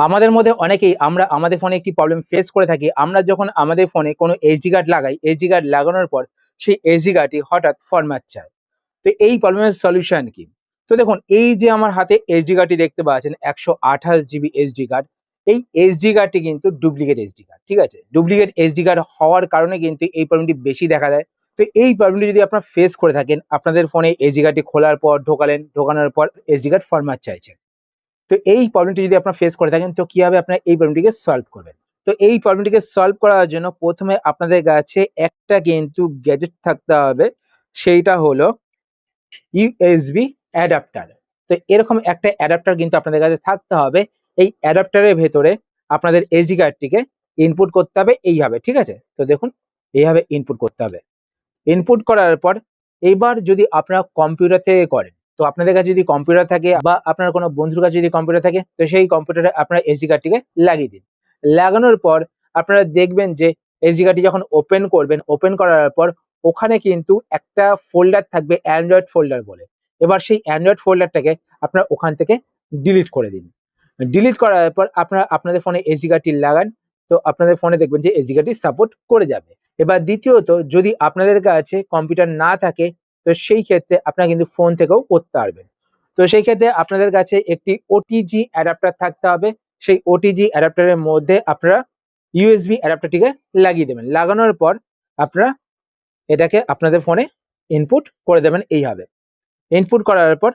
আমাদের মধ্যে অনেকেই আমরা আমাদের ফোনে একটি প্রবলেম ফেস করে থাকি আমরা যখন আমাদের ফোনে কোনো এইচডি কার্ড লাগাই এইচডি কার্ড লাগানোর পর সেই এইচডি কার্ডটি হঠাৎ ফরম্যাট চায় তো এই প্রবলেমের সলিউশন কি তো দেখুন এই যে আমার হাতে এইচডি কার্ডটি দেখতে পাচ্ছেন একশো আঠাশ জিবি এইচডি কার্ড এই এইচডি কার্ডটি কিন্তু ডুপ্লিকেট এইচডি কার্ড ঠিক আছে ডুপ্লিকেট এইচডি কার্ড হওয়ার কারণে কিন্তু এই প্রবলেমটি বেশি দেখা যায় তো এই প্রবলেমটি যদি আপনারা ফেস করে থাকেন আপনাদের ফোনে এইচডি কার্ডটি খোলার পর ঢোকালেন ঢোকানোর পর এইচডি কার্ড ফরম্যাট চাইছে তো এই প্রবলেমটি যদি আপনারা ফেস করে থাকেন, তো কীভাবে আপনার এই প্রবলেমটিকে সলভ করবেন? তো এই প্রবলেমটিকে সলভ করার জন্য প্রথমে আপনাদের কাছে একটা কিন্তু গ্যাজেট থাকতে হবে, সেইটা হলো ইউএসবি অ্যাডাপ্টার তো এরকম একটা অ্যাডাপ্টার কিন্তু আপনাদের কাছে থাকতে হবে, এই অ্যাডাপ্টারের ভেতরে আপনাদের এসডি কার্ডটিকে ইনপুট করতে হবে, এইভাবে, ঠিক আছে? তো দেখুন, এইভাবে ইনপুট করতে হবে। ইনপুট করার পর, এবার যদি আপনারা কম্পিউটার থেকে করেন তো আপনাদের কাছে যদি কম্পিউটার থাকে বা আপনার কোনো বন্ধুর কাছে যদি কম্পিউটার থাকে, তো সেই কম্পিউটারে আপনার এসডি কার্ডটিকে লাগিয়ে দিন। লাগানোর পর আপনারা দেখবেন যে এসডি কার্ডটি যখন ওপেন করবেন ওপেন করার পর ওখানে কিন্তু একটা ফোল্ডার থাকবে অ্যান্ড্রয়েড ফোল্ডার বলে। এবার সেই অ্যান্ড্রয়েড ফোল্ডারটাকে আপনারা ওখান থেকে ডিলিট করে দিন। ডিলিট করার পর আপনারা আপনাদের ফোনে এসডি কার্ডটি লাগান, তো আপনাদের ফোনে দেখবেন যে এসডি কার্ডটি সাপোর্ট করে যাবে। এবার দ্বিতীয়ত, যদি আপনাদের কাছে কম্পিউটার না থাকে তো সেই ক্ষেত্রে আপনারা কিন্তু ফোন থেকেও করতে পারবেন। তো সেই ক্ষেত্রে আপনাদের কাছে একটি ওটিজি অ্যাডাপ্টার থাকতে হবে। সেই ওটিজি অ্যাডাপ্টারের মধ্যে আপনারা ইউএসবি অ্যাডাপ্টারটিকে লাগিয়ে দেবেন। লাগানোর পর আপনারা এটাকে আপনাদের ফোনে ইনপুট করে দেবেন এইভাবে। ইনপুট করার পর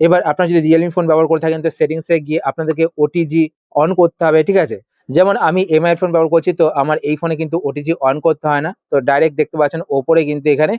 এবার আপনারা যদি রিয়েলমি ফোন ব্যবহার করে থাকেন, তো সেটিংসে গিয়ে আপনাদেরকে ওটিজি অন করতে হবে, ঠিক আছে? যেমন আমি এমআই ফোন ব্যবহার করছি, তো আমার এই ফোনে কিন্তু ওটিজি অন করতে হয় না। তো ডাইরেক্ট দেখতে পাচ্ছেন, ওপরে কিন্তু এখানে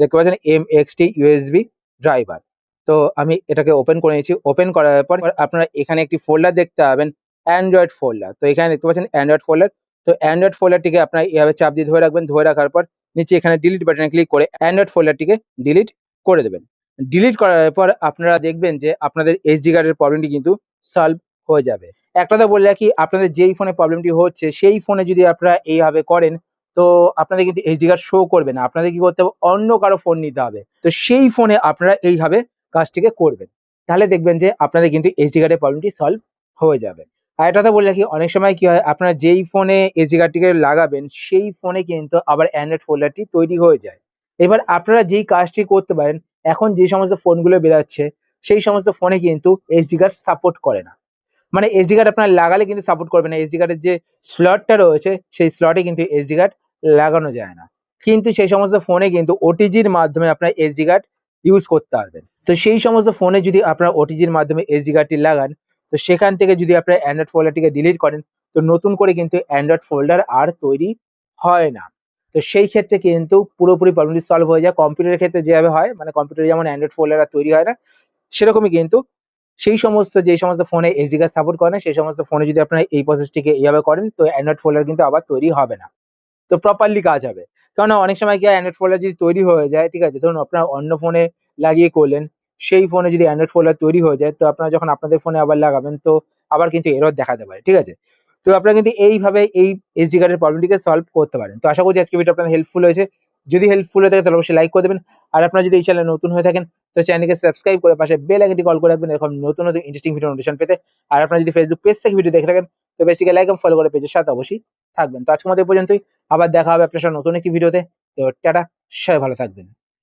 দেখতে পাচ্ছেন M X T USB driver তো আমি এটাকে ওপেন করে নিয়েছি। ওপেন করার পর আপনারা এখানে একটি ফোল্ডার দেখতে পাবেন অ্যান্ড্রয়েড ফোল্ডার তো এখানে দেখতে পাচ্ছেন অ্যান্ড্রয়েড ফোল্ডার তো অ্যান্ড্রয়েড ফোল্ডারটিকে আপনারা এইভাবে চাপ দিয়ে ধরে রাখবেন। ধরে রাখার পর নিচে এখানে ডিলিট বাটনে ক্লিক করে অ্যান্ড্রয়েড ফোল্ডারটিকে ডিলিট করে দেবেন। ডিলিট করার পর আপনারা দেখবেন যে আপনাদের এইচডি কার্ডের প্রবলেমটি কিন্তু সলভ হয়ে যাবে। একটা তো বললে কি আপনাদের যেই ফোনে প্রবলেমটি হচ্ছে, সেই ফোনে যদি আপনারা এইভাবে করেন তো আপনাদের কিন্তু এইচডি কার্ড শো করবে না। আপনাদের কি করতে হবে? অন্য কারও ফোন নিতে হবে। তো সেই ফোনে আপনারা এইভাবে কাজটিকে করবেন। তাহলে দেখবেন যে আপনাদের কিন্তু এইচডি কার্ডের প্রবলেমটি সলভ হয়ে যাবে। আর এটা তো বলে রাখি, অনেক সময় কি হয়, আপনারা যেই ফোনে এইচডি কার্ডটিকে লাগাবেন, সেই ফোনে কিন্তু আবার অ্যান্ড্রয়েড ফোল্ডারটি তৈরি হয়ে যায়। এবার আপনারা যেই কাজটি করতে পারেন, এখন যে সমস্ত ফোনগুলো বেরোচ্ছে, সেই সমস্ত ফোনে কিন্তু এইচডি কার্ড সাপোর্ট করে না। মানে এসডি কার্ড আপনার লাগালে কিন্তু সাপোর্ট করবে না। এসডি কার্ডের যে স্লটটা রয়েছে, সেই স্লটে কিন্তু এসডি কার্ড লাগানো যায় না। কিন্তু সেই সমস্ত ফোনে কিন্তু ওটিজির মাধ্যমে আপনার এসডি কার্ড ইউজ করতে পারবেন। তো সেই সমস্ত ফোনে যদি আপনারা ওটিজির মাধ্যমে এসডি কার্ডটি লাগান, তো সেখান থেকে যদি আপনারা অ্যান্ড্রয়েড ফোল্ডারটিকে ডিলিট করেন, তো নতুন করে কিন্তু অ্যান্ড্রয়েড ফোল্ডার আর তৈরি হয় না। তো সেই ক্ষেত্রে কিন্তু পুরোপুরি প্রবলেমটি সলভ হয়ে যায়। কম্পিউটারের ক্ষেত্রে যেভাবে হয় মানে কম্পিউটারে যেমন অ্যান্ড্রয়েড ফোল্ডার আর তৈরি হয় না, সেরকমই কিন্তু সেই সমস্ত, যে সমস্ত ফোনে এসডি কার্ড সাপোর্ট করে না, সেই সমস্ত ফোনে যদি আপনারা এই প্রসেসটিকে এইভাবে করেন, তো অ্যান্ড্রয়েড ফোল্ডার কিন্তু আবার তৈরি হবে না। তো প্রপারলি কাজ হবে। কারণ অনেক সময় কি অ্যান্ড্রয়েড ফোল্ডার যদি তৈরি হয়ে যায়, ঠিক আছে, ধরুন আপনারা অন্য ফোনে লাগিয়ে করলেন, সেই ফোনে যদি অ্যান্ড্রয়েড ফোল্ডার তৈরি হয়ে যায়, তো আপনারা যখন আপনাদের ফোনে আবার লাগাবেন, তো আবার কিন্তু এরর দেখাতে পারে, ঠিক আছে? তো আপনারা কিন্তু এইভাবে এই এসডি কার্ডের প্রবলেমটিকে সলভ করতে পারেন। তো আশা করছি আজকে ভিডিও আপনাদের হেল্পফুল হয়েছে। যদি হেল্পফুল হয়ে থাকে, তাহলে অবশ্যই লাইক করে দেবেন। আর আপনারা যদি এই চ্যানেলে নতুন হয়ে থাকেন, তো চ্যানেলকে সাবস্ক্রাইব করে পাশে বেল আইকনটি কল করে রাখবেন, এরকম নতুন নতুন ইন্টারেস্টিং ভিডিও নোটিফিকেশন পেতে। আর আপনারা যদি ফেসবুক পেজ থেকে ভিডিও দেখে থাকেন, তো পেজটিকে লাইক এবং ফলো করে পেজের সাথে অবশ্যই থাকবেন। তো আজকের মধ্যে পর্যন্তই। আবার দেখা হবে আপনার সাথে নতুন একটি ভিডিওতে। তো টাটা সবাই ভালো থাকবেন।